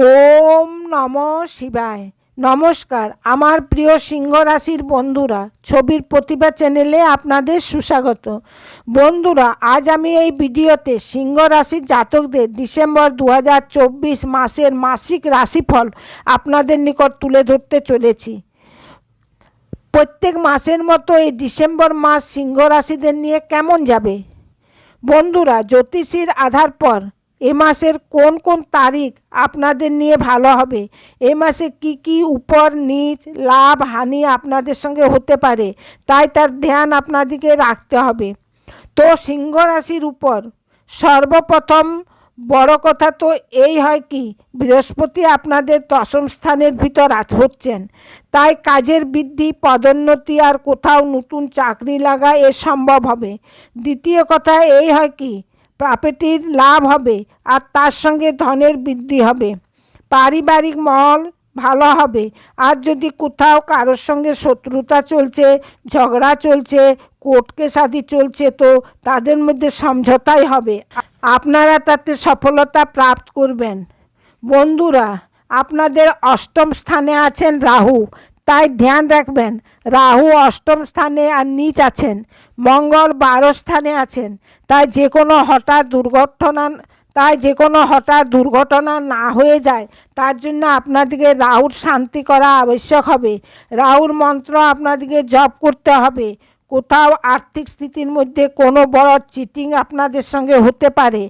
ওম নম শিবায়। নমস্কার, আমার প্রিয় সিংহ রাশির বন্ধুরা, ছবির প্রতিভা চ্যানেলে আপনাদের সুস্বাগত। বন্ধুরা, আজ আমি এই ভিডিওতে সিংহ রাশির জাতকদের ডিসেম্বর দু হাজার চব্বিশ মাসের মাসিক রাশিফল আপনাদের নিকট তুলে ধরতে চলেছি। প্রত্যেক মাসের মতো এই ডিসেম্বর মাস সিংহ রাশিদের নিয়ে কেমন যাবে? বন্ধুরা, জ্যোতিষীর আধার পর এ মাসের কোন কোন তারিখ আপনাদের নিয়ে ভালো হবে? এ মাসে কি কি উপর, নিচ, লাভ, হানি আপনাদের সঙ্গে হতে পারে, তাই তার ধ্যান আপনাদেরকে রাখতে হবে। তো সিংহ রাশির উপর সর্বপ্রথম বড় কথা তো এই হয় কি, বৃহস্পতি আপনাদের দশম স্থানের ভিতর হচ্ছেন। তাই কাজের বৃদ্ধি, পদোন্নতি আর কোথাও নতুন চাকরি লাগা এ সম্ভব হবে। দ্বিতীয় কথা এই হয় কি প্রপার্টির লাভ হবে আর তার সঙ্গে ধনের বৃদ্ধি হবে। পারিবারিক মহল ভালো হবে। আর যদি কোথাও কারোর সঙ্গে শত্রুতা চলছে, ঝগড়া চলছে কোর্ট কেসাদি চলছে, তো তাদের মধ্যে সমঝোতাই হবে। আপনারা তাতে সফলতা প্রাপ্ত করবেন। বন্ধুরা, আপনাদের অষ্টম স্থানে আছেন রাহু। তাই ধ্যান রাখবেন। রাহু অষ্টম স্থানে আর নিচ আছেন। মঙ্গল বারো স্থানে আছেন। তাই যে কোনো হঠাৎ দুর্ঘটনা, তাই যে কোনো হঠাৎ দুর্ঘটনা না হয়ে যায়, তার জন্য আপনাদেরকে রাহুর শান্তি করা আবশ্যক হবে। রাহুর মন্ত্র আপনাদেরকে জপ করতে হবে। কোথাও আর্থিক স্থিতির মধ্যে কোনো বড় চিটিং আপনাদের সঙ্গে হতে পারে।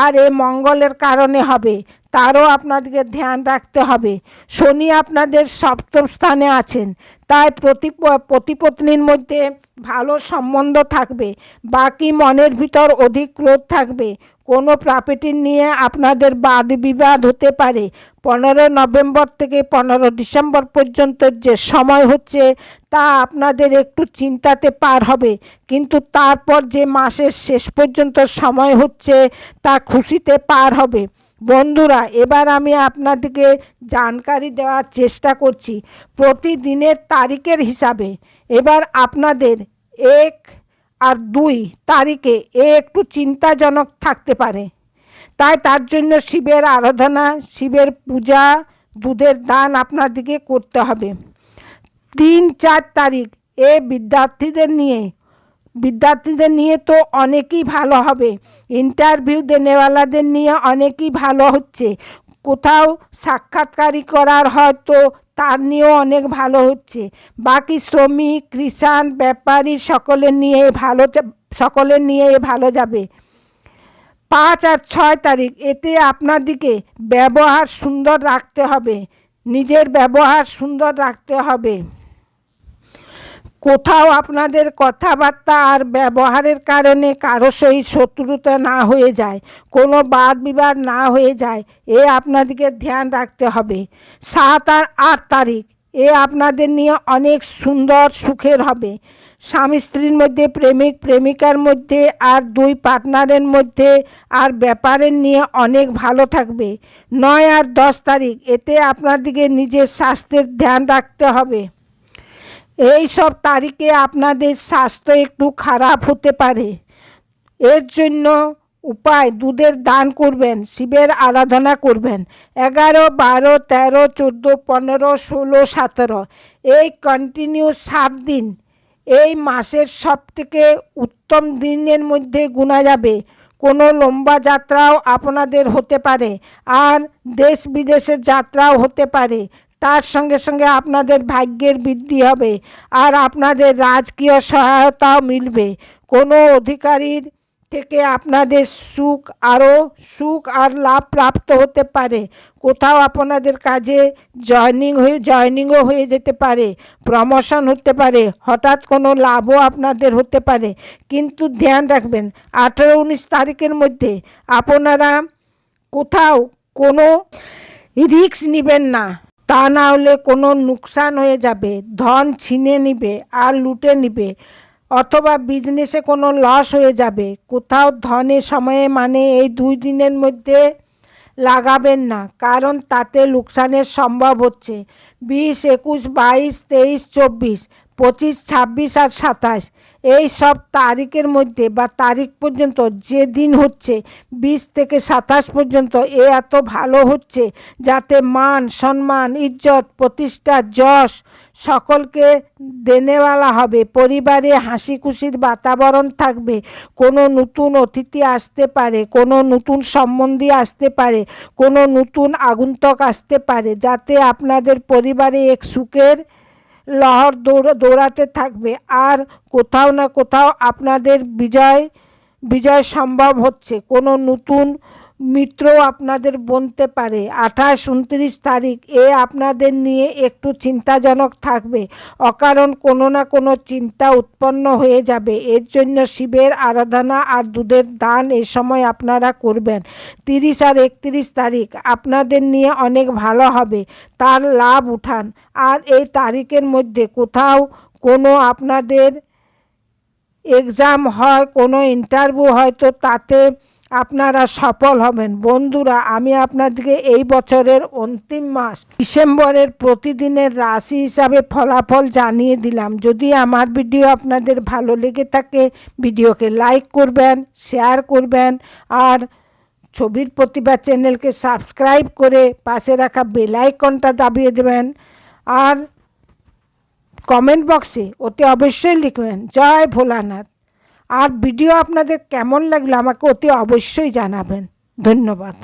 আর এ মঙ্গলের কারণে হবে। তারও আপনাদেরকে ধ্যান রাখতে হবে। শনি আপনাদের সপ্তম স্থানে আছেন। তাই প্রতি প্রতিপত্নীর মধ্যে ভালো সম্বন্ধ থাকবে। বাকি মনের ভিতর অধিক ক্রোধ থাকবে। কোনো প্রপার্টি নিয়ে আপনাদের বাদ বিবাদ হতে পারে। পনেরো নভেম্বর থেকে পনেরো ডিসেম্বর পর্যন্ত যে সময় হচ্ছে, তা আপনাদের একটু চিন্তাতে পার হবে। কিন্তু তারপর যে মাসের শেষ পর্যন্ত সময় হচ্ছে, তা খুশিতে পার হবে। বন্ধুরা, এবার আমি আপনাদেরকে জানকারি দেওয়ার চেষ্টা করছি প্রতিদিনের তারিখের হিসাবে। এবার আপনাদের এক আর দুই তারিখে এ একটু চিন্তাজনক থাকতে পারে। তাই তার জন্য শিবের আরাধনা, শিবের পূজা, দুধের দান আপনাদেরকে করতে হবে। তিন চার তারিখ এ বিদ্যার্থীদের নিয়ে বিদ্যার্থীদের নিয়ে তো অনেকই ভালো হবে। ইন্টারভিউ দেনেওয়ালাদের নিয়ে অনেকই ভালো হচ্ছে। কোথাও সাক্ষাৎকারী করার হয়তো তার নিয়েও অনেক ভালো হচ্ছে। বাকি শ্রমিক, কৃষাণ, ব্যাপারী সকলের নিয়ে ভালো সকলের নিয়ে ভালো যাবে। পাঁচ আর ছয় তারিখ, এতে আপনাদিকে ব্যবহার সুন্দর রাখতে হবে। নিজের ব্যবহার সুন্দর রাখতে হবে। কোথাও আপনাদের কথাবার্তা আর ব্যবহারের কারণে কারও সহিত শত্রুতা না হয়ে যায়, কোনো বাদ বিবাদ না হয়ে যায়, এ আপনাদেরকে ধ্যান রাখতে হবে। সাত আর আট তারিখ, এ আপনাদের নিয়ে অনেক সুন্দর সুখের হবে। স্বামী স্ত্রীর মধ্যে, প্রেমিক প্রেমিকার মধ্যে আর দুই পার্টনারের মধ্যে আর ব্যাপারের নিয়ে অনেক ভালো থাকবে। নয় আর দশ তারিখ, এতে আপনাদেরকে নিজের স্বাস্থ্যের ধ্যান রাখতে হবে। এই সব তারিখে আপনাদের স্বাস্থ্য একটু খারাপ হতে পারে। এর জন্য উপায় দুধের দান করবেন, শিবের আরাধনা করবেন। এগারো, বারো, তেরো, চোদ্দ, পনেরো, ষোলো, সতেরো। এই কন্টিনিউ সাত দিন। এই মাসের সব থেকে উত্তম দিনের মধ্যে গুনা যাবে। কোনো লম্বা যাত্রাও আপনাদের হতে পারে। আর দেশ বিদেশের যাত্রাও হতে পারে। তার সঙ্গে সঙ্গে আপনাদের ভাগ্যের বৃদ্ধি হবে আর আপনাদের রাজকীয় সহায়তাও মিলবে। কোনো অধিকারীর থেকে আপনাদের সুখ আরও, সুখ আর লাভ প্রাপ্ত হতে পারে। কোথাও আপনাদের কাজে জয়নিং হয়ে, জয়নিংও হয়ে যেতে পারে, প্রমোশন হতে পারে, হঠাৎ কোনো লাভও আপনাদের হতে পারে। কিন্তু ধ্যান রাখবেন, আঠেরো উনিশ তারিখের মধ্যে আপনারা কোথাও কোনো রিস্ক নেবেন না। তা না হলে কোনো নুকসান হয়ে যাবে, ধন ছিনে নিবে আর লুটে নিবে, অথবা বিজনেসে কোনো লস হয়ে যাবে। কোথাও ধনে সময়ে মানে এই দুই দিনের মধ্যে লাগাবেন না, কারণ তাতে লোকসানের সম্ভব হচ্ছে। বিশ, একুশ, বাইশ, তেইশ, চব্বিশ পঁচিশ, ছাব্বিশ আর সাতাশ। এই সব তারিখের মধ্যে বা তারিখ পর্যন্ত যে দিন হচ্ছে, বিশ থেকে সাতাশ পর্যন্ত এ এত ভালো হচ্ছে যাতে মান, সম্মান, ইজ্জত, প্রতিষ্ঠা, যশ সকলকে দেনেওয়ালা হবে। পরিবারে হাসি খুশির বাতাবরণ থাকবে। কোনো নতুন অতিথি আসতে পারে, কোনো নতুন সম্বন্ধী আসতে পারে, কোনো নতুন আগন্তুক আসতে পারে, যাতে আপনাদের পরিবারে এক সুখের লহর দৌড়, দৌড়াতে থাকবে। আর কোথাও না কোথাও আপনাদের বিজয় বিজয় সম্ভব হচ্ছে। কোনো নতুন মিত্র আপনাদের বনতে পারে। আঠাশ, উনত্রিশ তারিখ, এ আপনাদের নিয়ে একটু চিন্তাজনক থাকবে। অকারণ কোনো না কোনো চিন্তা উৎপন্ন হয়ে যাবে। এর জন্য শিবের আরাধনা আর দুধের দান এ সময় আপনারা করবেন। তিরিশ আর একত্রিশ তারিখ, আপনাদের নিয়ে অনেক ভালো হবে। তার লাভ উঠান। আর এই তারিখের মধ্যে কোথাও কোনো আপনাদের এক্সাম হয়, কোনো ইন্টারভিউ হয় তো তাতে আপনারা সফল হবেন। বন্ধুরা, আমি আপনাদেরকে এই বছরের অন্তিম মাস, ডিসেম্বরের প্রতিদিনের রাশি হিসাবে ফলাফল জানিয়ে দিলাম। যদি আমার ভিডিও আপনাদের ভালো লেগে থাকে, ভিডিওকে লাইক করবেন, শেয়ার করবেন, আর ছবির প্রতিভা চ্যানেলকে সাবস্ক্রাইব করে পাশে রাখা বেল আইকনটা দাবিয়ে দেবেন। আর কমেন্ট বক্সে অতি অবশ্যই লিখবেন, জয় ভোলানাথ। আর ভিডিও আপনাদের কেমন লাগল আমাকে অতি অবশ্যই জানাবেন। ধন্যবাদ।